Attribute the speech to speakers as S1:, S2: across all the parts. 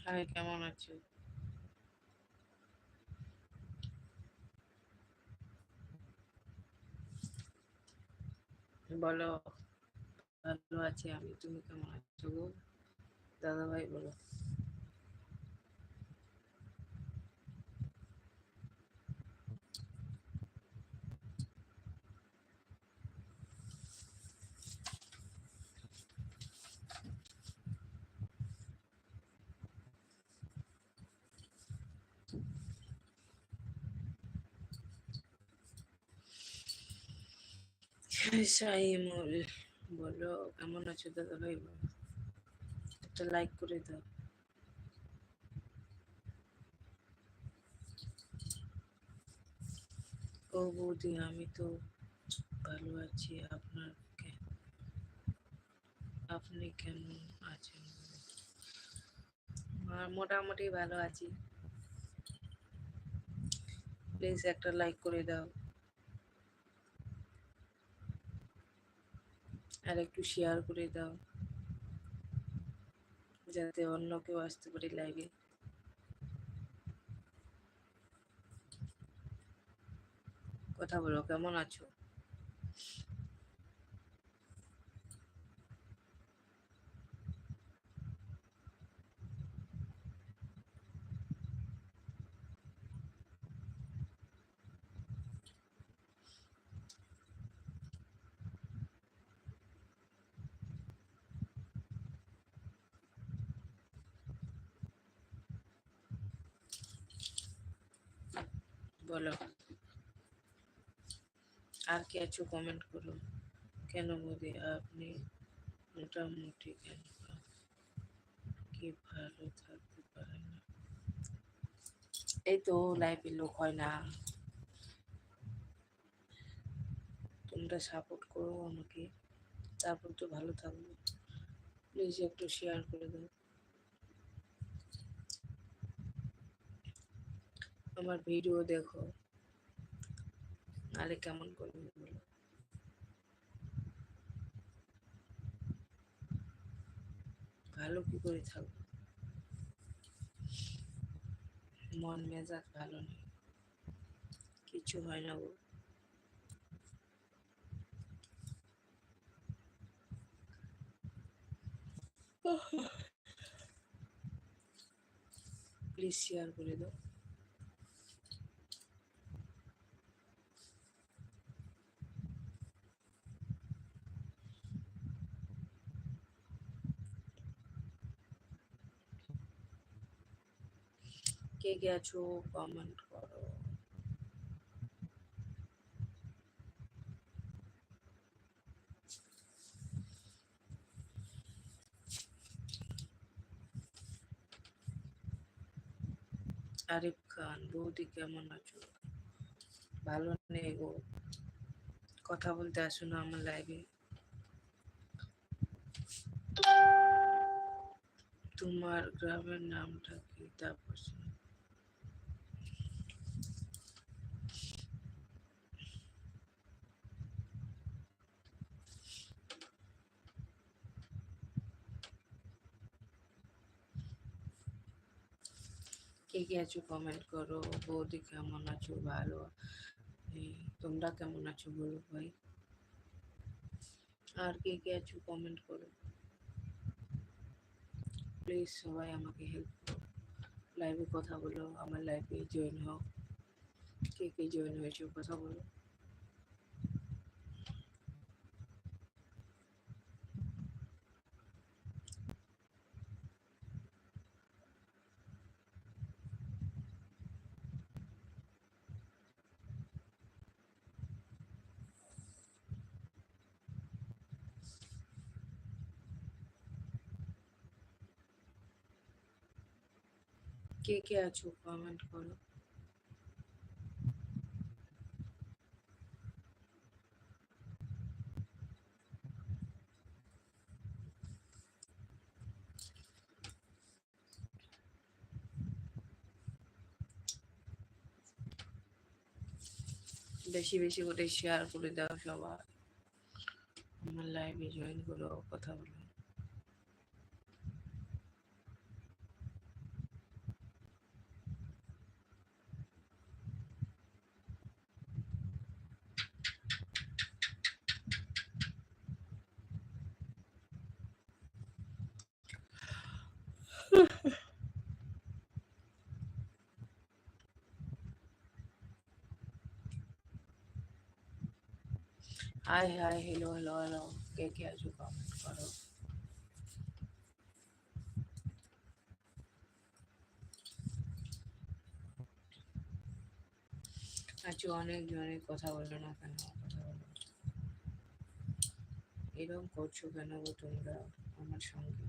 S1: High কেমন আছো? বলো ভালো আছি আমি তুমি কেমন আছো গো? দাদা ভাই বলো। সাইমুল বলো, কেমন আছো দাদা ভাই? বলো একটা লাইক করে দাও। ও বৌদি, আমি তো ভালো আছি আপনার আপনি কেমন আছেন? মোটামুটি ভালো আছি। প্লিজ একটা লাইক করে দাও। আর একটু শেয়ার করে দাও। যাতে অন্য কেউ আসতে পারে লাইভে কথা বলো, কেমন আছো বলো আর কে আছো কমেন্ট করো। কেন মোদি, আপনি মোটামুটি কেন কি ভালো থাকতে পারেন না? এই তো লাইফে লোক হয় না। তোমরা সাপোর্ট করো আমাকে, তারপর তো ভালো থাকব। প্লিজ একটু শেয়ার করে দাও। আমার ভিডিও দেখো। নালে কেমন করবে বলো ভালো কি করে থাকব মন মেজাজ ভালো নেই। কিছু হয় না গো। প্লিজ শেয়ার করে দাও। কে কমেন্ট করো। আরিফ খান, বৌদি কেমন আছো? ভালো নেই গো। কথা বলতে আসো না আমার লাইভে তোমার গ্রামের নামটা কি? তারপর শোনো। কে কে আছো কমেন্ট করো বৌদি কেমন আছো ভালো এই, তোমরা কেমন আছো বলো ভাই আর কে কে আছো কমেন্ট করো প্লিজ সবাই আমাকে হেল্প করো লাইভে কথা বলো আমার লাইভে জয়েন হও কে কে জয়েন হয়েছো কথা বলো কে কে আছো কমেন্ট করো বেশি বেশি করে শেয়ার করে দাও সবার আমার লাইভে জয়েন করো, কথা বলো। Hi hi hello hello hello কে કે આજુ કમેન્ટ કરો আজু অনেক জনে কথা বলল না কেন? কথা বলো এরকম করছ কেন গো তোমরা আমার সঙ্গে?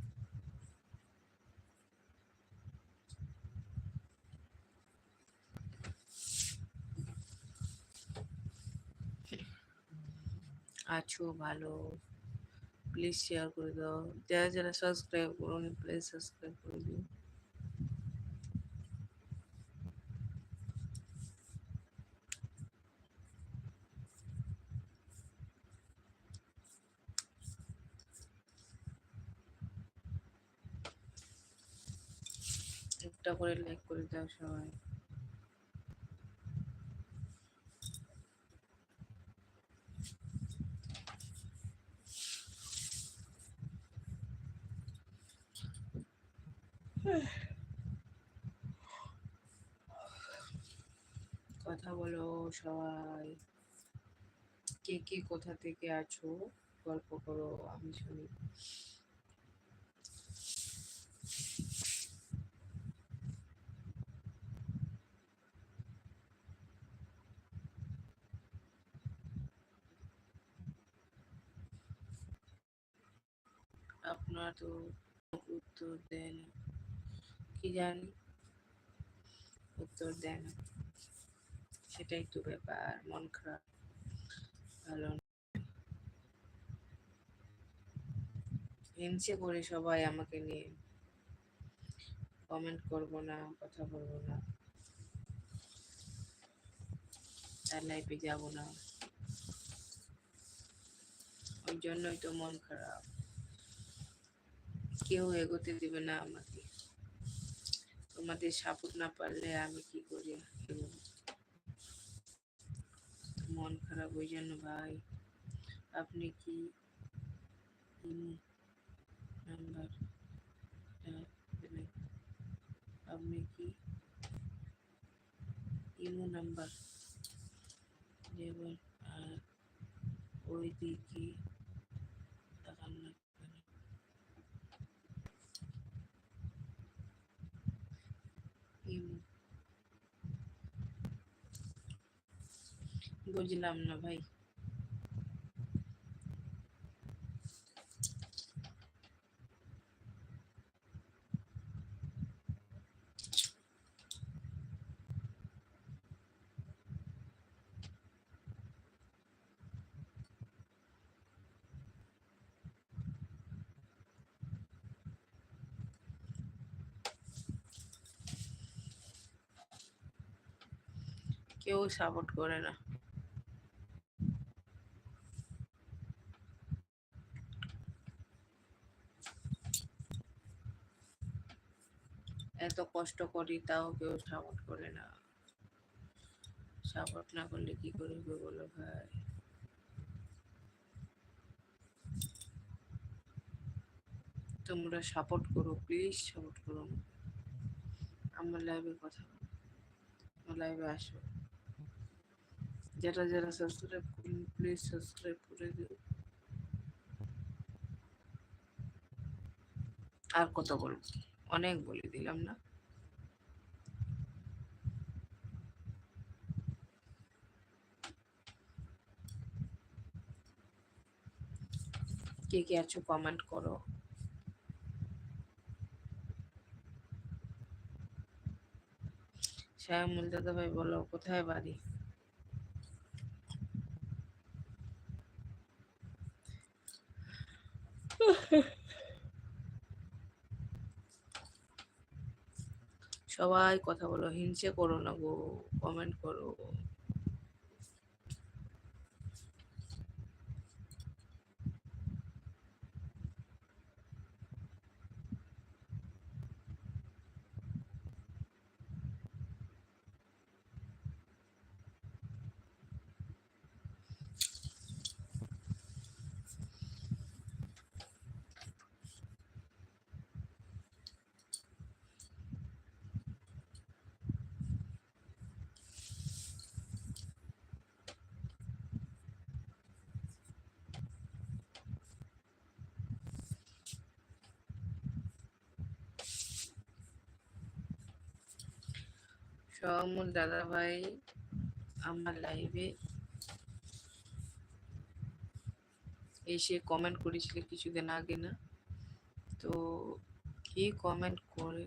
S1: আছো, ভালো। প্লিজ শেয়ার করে দাও। যারা যারা সাবস্ক্রাইব করো প্লিজ সাবস্ক্রাইব করে দিও একটা করে লাইক করে দাও সবাই। কথা বলো সবাই। কে কে কোথা থেকে আছো? গল্প করো, আমি শুনি। আপনারা তো উত্তর দেন, কি জানি? উত্তর দেন। সেটাই তো ব্যাপার, মন খারাপ। ভালো হিংসে করে সবাই আমাকে নিয়ে। কমেন্ট করব না, কথা বলব না। তার লাইফে যাব না। ওই জন্যই তো মন খারাপ। কেউ এগোতে দেবে না আমাকে। তোমাদের সাপোর্ট না পারলে আমি কি করি? মন খারাপ ওই জন্য ভাই আপনি কি নাম্বার আপনি কি ইমো নাম্বার দেবেন আর ওই দিকে তাকান না বুঝলাম না ভাই কেউ সাপোর্ট করে না এত কষ্ট করি, তাও কেউ সাপোর্ট করে না। সাপোর্ট না করলে কি করবে বলো ভাই? তোমরা সাপোর্ট করো প্লিজ সাপোর্ট করো। আমার লাইভে কথা আমার লাইভে আসো। যারা যারা সাবস্ক্রাইব করুন প্লিজ সাবস্ক্রাইব করে দিও। আর কত বলব? অনেক বলে দিলাম না। কে কে আছো কমেন্ট করো। শ্যামল দাদা ভাই বলো, কোথায় বাড়ি? সবাই কথা বলো হিংসে করো না গো কমেন্ট করো। সহমূল দাদা ভাই আমার লাইভে এসে কমেন্ট করেছিল কিছুদিন আগে না। তো কি কমেন্ট করে?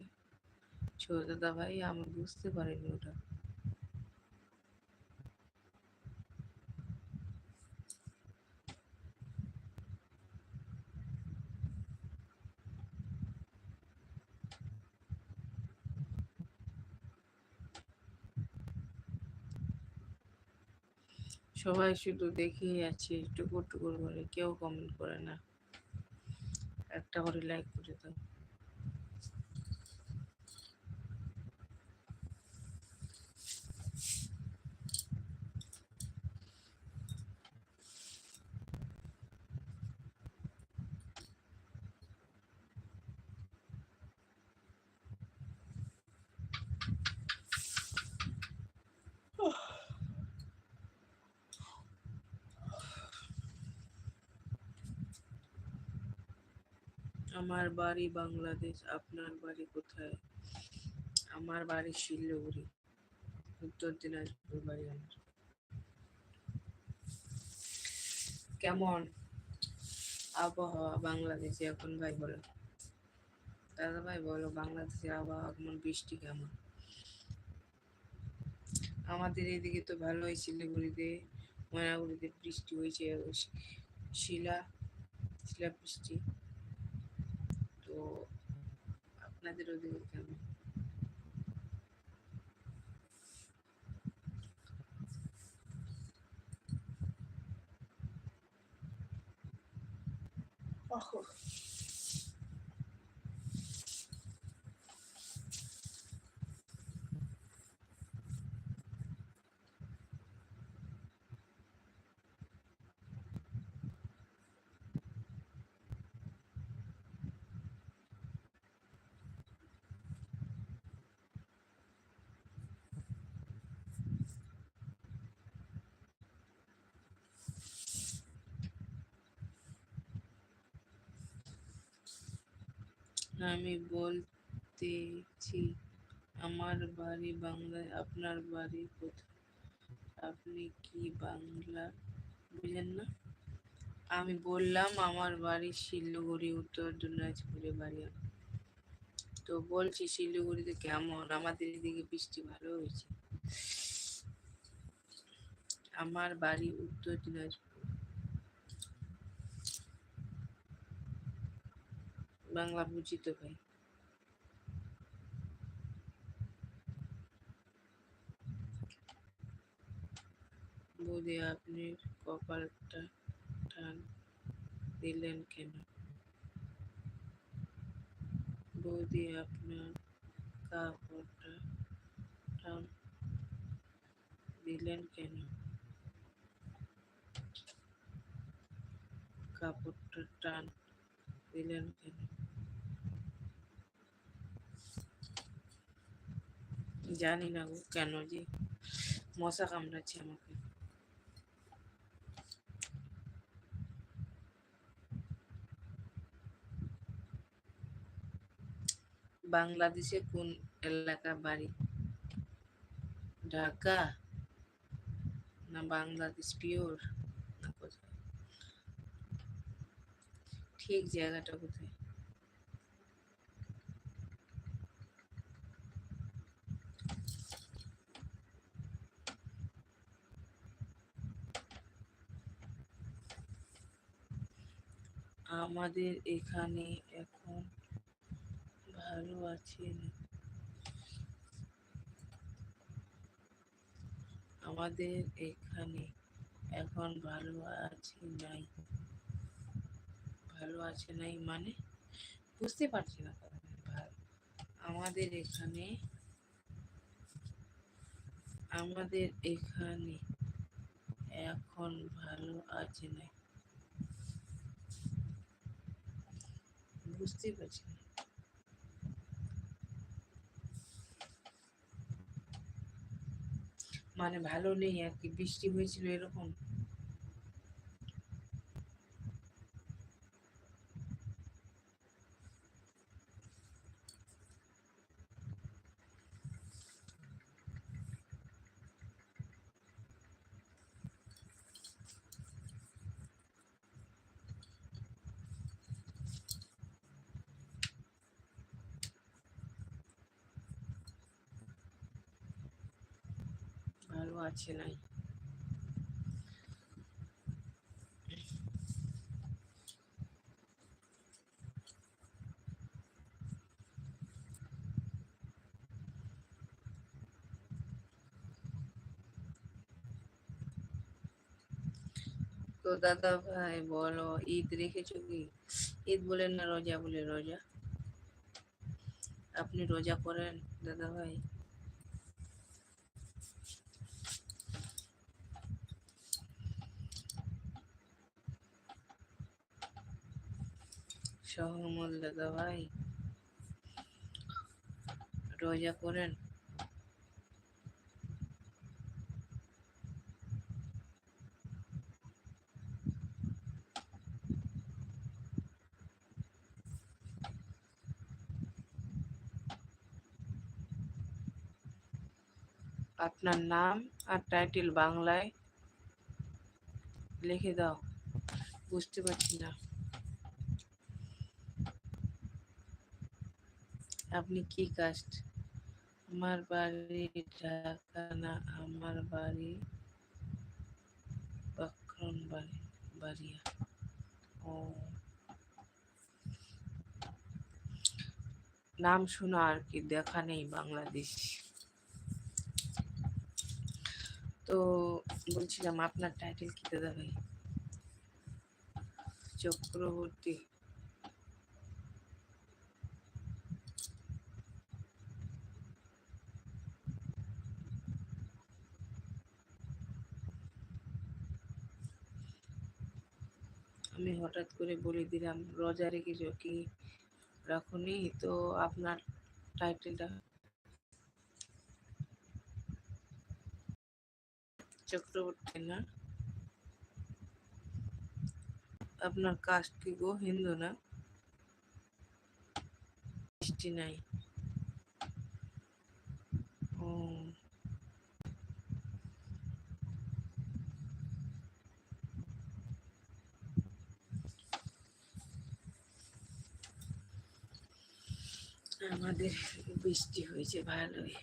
S1: ছোট দাদা ভাই আমি বুঝতে পারিনি ওটা। সবাই শুধু দেখেই আছে টুকুর টুকুর করে, কেউ কমেন্ট করে না। একটা করে লাইক করে দাও। আমার বাড়ি বাংলাদেশ, আপনার বাড়ি কোথায়? আমার বাড়ি শিলিগুড়ি, উত্তর দিনাজপুর বাড়ি আমার। কেমন আবহাওয়া বাংলাদেশে এখন ভাই বলো? দাদা ভাই বলো, বাংলাদেশে আবহাওয়া কেমন, বৃষ্টি কেমন? আমাদের এদিকে তো ভালোই, শিলিগুড়িতে, ময়নাগুড়িতে বৃষ্টি হয়েছে, শিলা শিলা বৃষ্টি। তো আপনাদের ওদিকে কেমন আমি বলতেছি, আমার বাড়ি বাংলায়, আপনার বাড়ি কোথায়? আপনি কি বাংলা বুঝেন না? আমি বললাম, আমার বাড়ি শিলিগুড়ি, উত্তর দিনাজপুরে বাড়ি। তো বলছি, শিলিগুড়িতে কেমন? আমাদের এদিকে বৃষ্টি ভালো হয়েছে। আমার বাড়ি উত্তর দিনাজপুর। বাংলা বুঝি তো ভাই বৌদি আপনি কপালটা টান দিলেন কেন? বৌদি আপনার কাপড়টা টান দিলেন কেন? কাপড়টা টান দিলেন কেন? জানি না গো কেন যে মশা কামড়াচ্ছে আমাকে। বাংলাদেশে কোন এলাকা বাড়ি? ঢাকা? না বাংলাদেশ পিওর? না ঠিক জায়গাটা কোথায়? আমাদের এখানে এখন ভালো আছেন আমাদের এখানে এখন ভালো আছে নাই। ভালো আছে নাই মানে? বুঝতে পারছি না আমাদের এখানে আমাদের এখানে এখন ভালো আছে নাই। বুঝতে পারছি মানে ভালো নেই আর কি বৃষ্টি হয়েছিল এরকম। আছে নাই তো দাদা ভাই, বলো, ঈদ রেখেছো কি? ঈদ বলেন না, রোজা বলে, রোজা। আপনি রোজা করেন দাদা ভাই? দাদা ভাই। রোজা করেন আপনার নাম আর টাইটেল বাংলায় লিখে দাও। বুঝতে পারছি না। আপনি কি কাস্ট? আমার বাড়ি ঢাকা না আমার বাড়ি বাকরন বাড়ি বাড়িয়া। ও। নাম শোনা আর কি, দেখা নেই বাংলাদেশ। তো বলছিলাম, আপনার টাইটেল কি দাদা ভাই? চক্রবর্তী। আমি হঠাৎ করে বলে দিলাম, রোজা রেখেছো কি রাখুনি? তো আপনার টাইটেলটা চক্রবর্তী না? আপনার কাস্ট কি গো? হিন্দু না? নাই ও আমাদের বৃষ্টি হয়েছে ভালোই